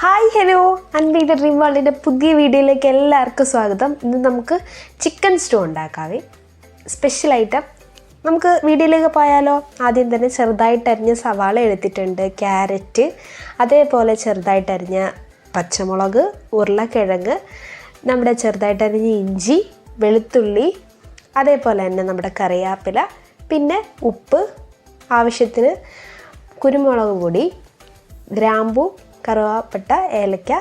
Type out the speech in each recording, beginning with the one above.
Hi hello Anbeetha dream വേൾഡിന്റെ പുതിയ വീഡിയോയിലേക്ക് എല്ലാവർക്കും സ്വാഗതം. ഇന്ന് നമുക്ക് ചിക്കൻ സ്റ്റൂ ഉണ്ടാക്കാവേ. സ്പെഷ്യൽ ഐറ്റം നമുക്ക് വീഡിയോയിലേക്ക് പോയാലോ? ആദ്യം തന്നെ ചെറുതായിട്ട് അരിഞ്ഞ സവാള എടുത്തിട്ടുണ്ട് ക്യാരറ്റ് അതേപോലെ ചെറുതായിട്ട് അരിഞ്ഞ പച്ചമുളക് ഉരുളക്കിഴങ്ങ് നമ്മുടെ ചെറുതായിട്ട് അരിഞ്ഞ ഇഞ്ചി വെളുത്തുള്ളി അതേപോലെ തന്നെ നമ്മുടെ കറിവേപ്പില പിന്നെ ഉപ്പ് ആവശ്യത്തിന് കുരുമുളക് പൊടി ഗ്രാമ്പു കറുവാപ്പട്ട ഏലക്ക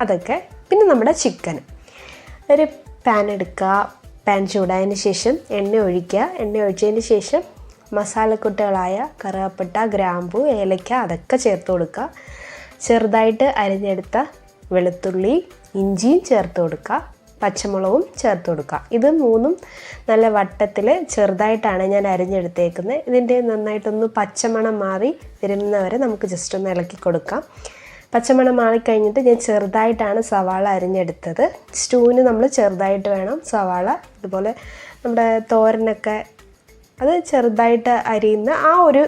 അതൊക്കെ. പിന്നെ നമ്മുടെ ചിക്കൻ ഒരു പാൻ എടുക്കുക പാൻ ചൂടായതിന് ശേഷം എണ്ണ ഒഴിക്കുക. എണ്ണ ഒഴിച്ചതിന് ശേഷം മസാലക്കുട്ടകളായ കറുവാപ്പട്ട ഗ്രാമ്പു ഏലക്ക അതൊക്കെ ചേർത്ത് കൊടുക്കുക. ചെറുതായിട്ട് അരിഞ്ഞെടുത്ത വെളുത്തുള്ളി ഇഞ്ചിയും ചേർത്ത് കൊടുക്കുക. പച്ചമുളകും ചേർത്ത് കൊടുക്കുക. ഇത് മൂന്നും നല്ല വട്ടത്തിൽ ചെറുതായിട്ടാണ് ഞാൻ അരിഞ്ഞെടുത്തേക്കുന്നത്. ഇതിന്റെ നന്നായിട്ടൊന്ന് പച്ചമണം മാറി വരുന്നവരെ നമുക്ക് ജസ്റ്റ് ഒന്ന് ഇളക്കി കൊടുക്കാം. പച്ചമണം മാറിക്കഴിഞ്ഞിട്ട് ഞാൻ ചെറുതായിട്ടാണ് സവാള അരിഞ്ഞെടുത്തത്. സ്റ്റൂവിന് നമ്മൾ ചെറുതായിട്ട് വേണം സവാള. അതുപോലെ നമ്മുടെ തോരനൊക്കെ അത് ചെറുതായിട്ട് അരിയുന്ന ആ ഒരു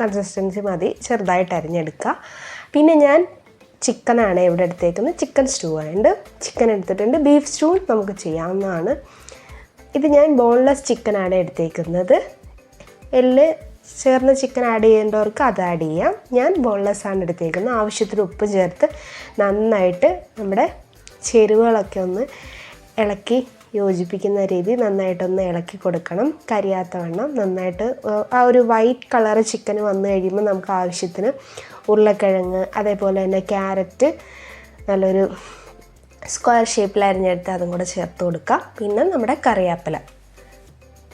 കൺസിസ്റ്റൻസി മതി. ചെറുതായിട്ട് അരിഞ്ഞെടുക്കുക. പിന്നെ ഞാൻ ചിക്കനാണ് ഇവിടെ എടുത്തേക്കുന്നത്. ചിക്കൻ സ്റ്റൂ ആയതുകൊണ്ട് ചിക്കൻ എടുത്തിട്ടുണ്ട്. ബീഫ് സ്റ്റൂ നമുക്ക് ചെയ്യാവുന്നതാണ്. ഇത് ഞാൻ ബോൺലെസ് ചിക്കനാണ് എടുത്തേക്കുന്നത്. എല്ല് ചേർന്ന ചിക്കൻ ആഡ് ചെയ്യേണ്ടവർക്ക് അത് ആഡ് ചെയ്യാം. ഞാൻ ബോൺലെസ് ആണ് എടുത്തേക്കുന്നത്. ആവശ്യത്തിന് ഉപ്പ് ചേർത്ത് നന്നായിട്ട് നമ്മുടെ ചേരുവകളൊക്കെ ഒന്ന് ഇളക്കി യോജിപ്പിക്കുന്ന രീതി നന്നായിട്ടൊന്ന് ഇളക്കി കൊടുക്കണം. കരിയാത്ത വണ്ണം നന്നായിട്ട് ആ ഒരു വൈറ്റ് കളർ ചിക്കൻ വന്നു കഴിയുമ്പോൾ നമുക്ക് ആവശ്യത്തിന് ഉരുളക്കിഴങ്ങ് അതേപോലെ തന്നെ ക്യാരറ്റ് നല്ലൊരു സ്ക്വയർ ഷേപ്പിൽ അരിഞ്ഞെടുത്ത് അതും കൂടെ ചേർത്ത് കൊടുക്കാം. പിന്നെ നമ്മുടെ കറിവേപ്പില.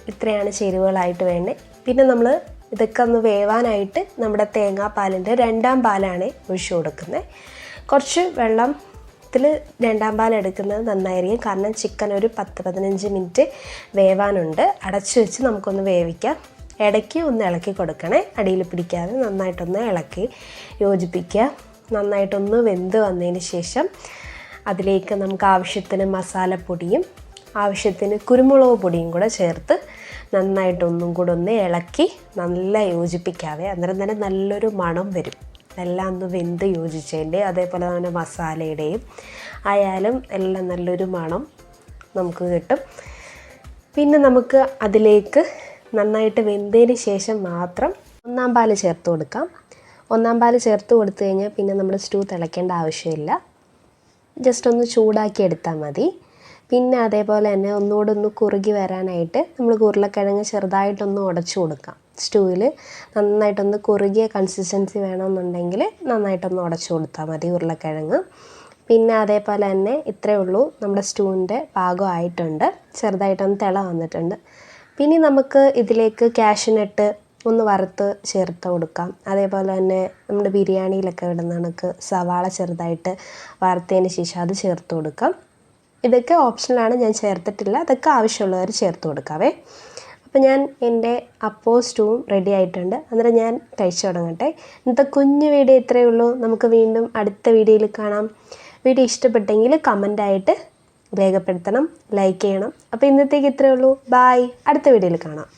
ഇത്രയാണ് ചേരുവകളായിട്ട് വേണ്ടത്. പിന്നെ നമ്മൾ ഇതൊക്കെ ഒന്ന് വേവാനായിട്ട് നമ്മുടെ തേങ്ങാപ്പാലിന്റെ രണ്ടാം പാലാണ് ഒഴിച്ചു കൊടുക്കുന്നത്. കുറച്ച് വെള്ളം ത്തിൽ രണ്ടാം പാൽ എടുക്കുന്നത് നന്നായിരിക്കും. കാരണം ചിക്കൻ ഒരു പത്ത് പതിനഞ്ച് മിനിറ്റ് വേവാനുണ്ട്. അടച്ചു വെച്ച് നമുക്കൊന്ന് വേവിക്കാം. ഇടയ്ക്ക് ഒന്ന് ഇളക്കി കൊടുക്കണേ. അടിയിൽ പിടിക്കാതെ നന്നായിട്ടൊന്ന് ഇളക്കി യോജിപ്പിക്കുക. നന്നായിട്ടൊന്ന് വെന്ത് വന്നതിന് ശേഷം അതിലേക്ക് നമുക്ക് ആവശ്യത്തിന് മസാലപ്പൊടിയും ആവശ്യത്തിന് കുരുമുളക് പൊടിയും കൂടെ ചേർത്ത് നന്നായിട്ടൊന്നും കൂടെ ഒന്ന് ഇളക്കി നല്ല യോജിപ്പിക്കാതെ അന്നേരം തന്നെ നല്ലൊരു മണം വരും. എല്ലാം ഒന്ന് വെന്ത് യോജിച്ചതിന്റെ അതേപോലെ തന്നെ മസാലയുടെയും ആയാലും എല്ലാം നല്ലൊരു മണം നമുക്ക് കിട്ടും. പിന്നെ നമുക്ക് അതിലേക്ക് നന്നായിട്ട് വെന്തതിന് ശേഷം മാത്രം ഒന്നാം പാൽ ചേർത്ത് കൊടുക്കാം. ഒന്നാം പാൽ ചേർത്ത് കൊടുത്തു കഴിഞ്ഞാൽ പിന്നെ നമ്മൾ സ്റ്റൂ തിളയ്ക്കേണ്ട ആവശ്യമില്ല. ജസ്റ്റ് ഒന്ന് ചൂടാക്കി എടുത്താൽ മതി. പിന്നെ അതേപോലെ തന്നെ ഒന്നുകൂടെ ഒന്ന് കുറുകി വരാനായിട്ട് നമ്മൾ ഉരുളക്കിഴങ്ങ് ചെറുതായിട്ടൊന്ന് ഉടച്ചു കൊടുക്കാം. സ്റ്റൂവിൽ നന്നായിട്ടൊന്ന് കുറുകിയ കൺസിസ്റ്റൻസി വേണമെന്നുണ്ടെങ്കിൽ നന്നായിട്ടൊന്ന് ഉടച്ചു കൊടുത്താൽ മതി ഉരുളക്കിഴങ്ങ്. പിന്നെ അതേപോലെ തന്നെ ഇത്രയേ ഉള്ളൂ. നമ്മുടെ സ്റ്റൂവിന്റെ പാകമായിട്ടുണ്ട് ചെറുതായിട്ടൊന്ന് തിള വന്നിട്ടുണ്ട്. പിന്നെ നമുക്ക് ഇതിലേക്ക് കാഷ്യൂനട്ട് ഒന്ന് വറുത്ത് ചേർത്ത് കൊടുക്കാം. അതേപോലെ തന്നെ നമ്മുടെ ബിരിയാണിയിലൊക്കെ ഇടുന്ന കണക്ക് സവാള ചെറുതായിട്ട് വറുത്തതിന് ശേഷം അത് ചേർത്ത് കൊടുക്കാം. ഇതൊക്കെ ഓപ്ഷനിലാണ് ഞാൻ ചേർത്തിട്ടില്ല. അതൊക്കെ ആവശ്യമുള്ളവർ ചേർത്ത് കൊടുക്കാവേ. അപ്പോൾ ഞാൻ എന്റെ അപ്പോ സ്റ്റൂവും റെഡി ആയിട്ടുണ്ട്. അന്നേരം ഞാൻ കഴിച്ചു തുടങ്ങട്ടെ. ഇന്നത്തെ കുഞ്ഞു വീഡിയോ ഇത്രയേ ഉള്ളൂ. നമുക്ക് വീണ്ടും അടുത്ത വീഡിയോയിൽ കാണാം. വീഡിയോ ഇഷ്ടപ്പെട്ടെങ്കിൽ കമന്റായിട്ട് രേഖപ്പെടുത്തണം ലൈക്ക് ചെയ്യണം. അപ്പോൾ ഇന്നത്തേക്ക് ഇത്രയേ ഉള്ളൂ. ബായ് അടുത്ത വീഡിയോയിൽ കാണാം.